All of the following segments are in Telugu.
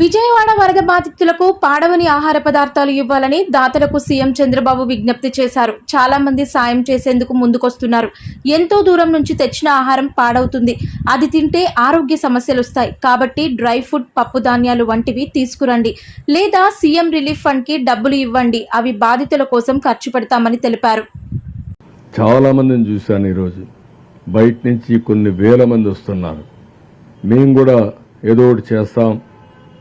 విజయవాడ వరద బాధితులకు పాడవని ఆహార పదార్థాలు ఇవ్వాలని దాతలకు సీఎం చంద్రబాబు విజ్ఞప్తి చేశారు. చాలా మంది సాయం చేసేందుకు ముందుకొస్తున్నారు. ఎంతో దూరం నుంచి తెచ్చిన ఆహారం పాడవుతుంది. అది తింటే ఆరోగ్య సమస్యలు వస్తాయి. కాబట్టి డ్రై ఫుడ్ పప్పు ధాన్యాలు వంటివి తీసుకురండి. లేదా సీఎం రిలీఫ్ ఫండ్కి డబ్బులు ఇవ్వండి. అవి బాధితుల కోసం ఖర్చు పెడతామని తెలిపారు. చాలా మందిని చూశాను ఈరోజు. బయట నుంచి కొన్ని వేల మంది వస్తున్నారు. మేము కూడా ఏదో ఒకటి చేస్తాం.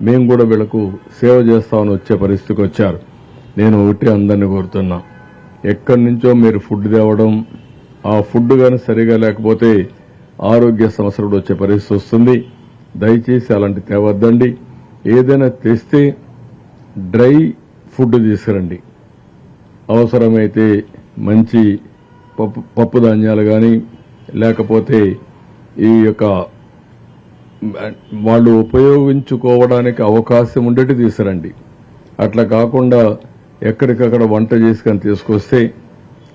మేము కూడా వీళ్ళకు సేవ చేస్తామని వచ్చే పరిస్థితికి వచ్చారు. నేను ఒకటి అందరిని కోరుతున్నా. ఎక్కడి నుంచో మీరు ఫుడ్ తేవడం ఆ ఫుడ్ కానీ సరిగా లేకపోతే ఆరోగ్య సమస్యలు కూడా వచ్చే పరిస్థితి వస్తుంది. దయచేసి అలాంటి తేవద్దండి. ఏదైనా తెస్తే డ్రై ఫుడ్ తీసుకురండి. అవసరమైతే మంచి పప్పు పప్పు ధాన్యాలు కానీ లేకపోతే ఈ యొక్క వాళ్ళు ఉపయోగించుకోవడానికి అవకాశం ఉండేటి తీసురండి అట్లా కాకుండా ఎక్కడికక్కడ వంట చేసుకొని తీసుకొస్తే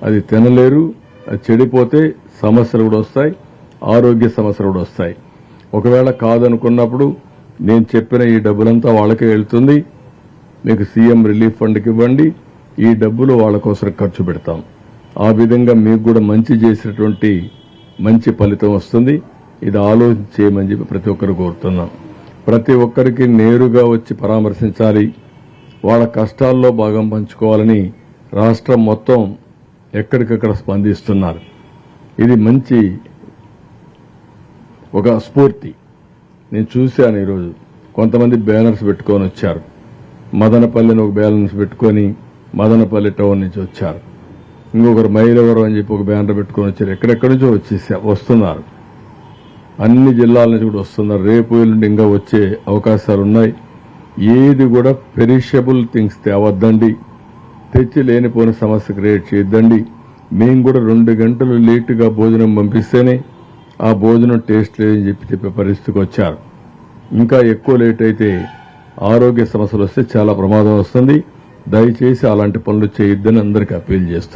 అది తినలేరు అది చెడిపోతే సమస్యలు కూడా వస్తాయి ఆరోగ్య సమస్యలు కూడా వస్తాయి. ఒకవేళ కాదనుకున్నప్పుడు నేను చెప్పిన ఈ డబ్బులంతా వాళ్ళకే వెళ్తుంది మీకు సీఎం రిలీఫ్ ఫండ్కి ఇవ్వండి ఈ డబ్బులు వాళ్ళ కోసం ఖర్చు పెడతాం. ఆ విధంగా మీకు కూడా మంచి చేసినటువంటి మంచి ఫలితం వస్తుంది. ఇది ఆలోచించేయమని చెప్పి ప్రతి ఒక్కరు కోరుతున్నాం. ప్రతి ఒక్కరికి నేరుగా వచ్చి పరామర్శించాలి. వాళ్ళ కష్టాల్లో భాగం పంచుకోవాలని రాష్ట్రం మొత్తం ఎక్కడికక్కడ స్పందిస్తున్నారు. ఇది మంచి ఒక స్ఫూర్తి. నేను చూశాను ఈరోజు. కొంతమంది బ్యానర్స్ పెట్టుకొని వచ్చారు. మదనపల్లిని ఒక బ్యాలెన్స్ పెట్టుకొని మదనపల్లి టౌన్ నుంచి వచ్చారు. ఇంకొకరు మైలవరం అని చెప్పి ఒక బ్యానర్ పెట్టుకొని వచ్చారు. ఎక్కడెక్కడి నుంచో వచ్చేసా వస్తున్నారు. అన్ని జిల్లాల నుంచి కూడా వస్తున్నారు రేపు ఎల్లుండి ఇంకా వచ్చే అవకాశాలు ఉన్నాయి ఏది కూడా పెరిషబుల్ థింగ్స్ తేవద్దండి. తెచ్చి లేనిపోని సమస్య క్రియేట్ చేయొద్దండి. మేము కూడా రెండు గంటలు లేటుగా భోజనం పంపిస్తేనే ఆ భోజనం టేస్ట్ లేదని చెప్పి చెప్పే పరిస్థితికి వచ్చారు. ఇంకా ఎక్కువ లేట్ అయితే ఆరోగ్య సమస్యలు వస్తే చాలా ప్రమాదం వస్తుంది. దయచేసి అలాంటి పనులు చేయొద్దని అందరికీ అప్పీల్ చేస్తున్నాను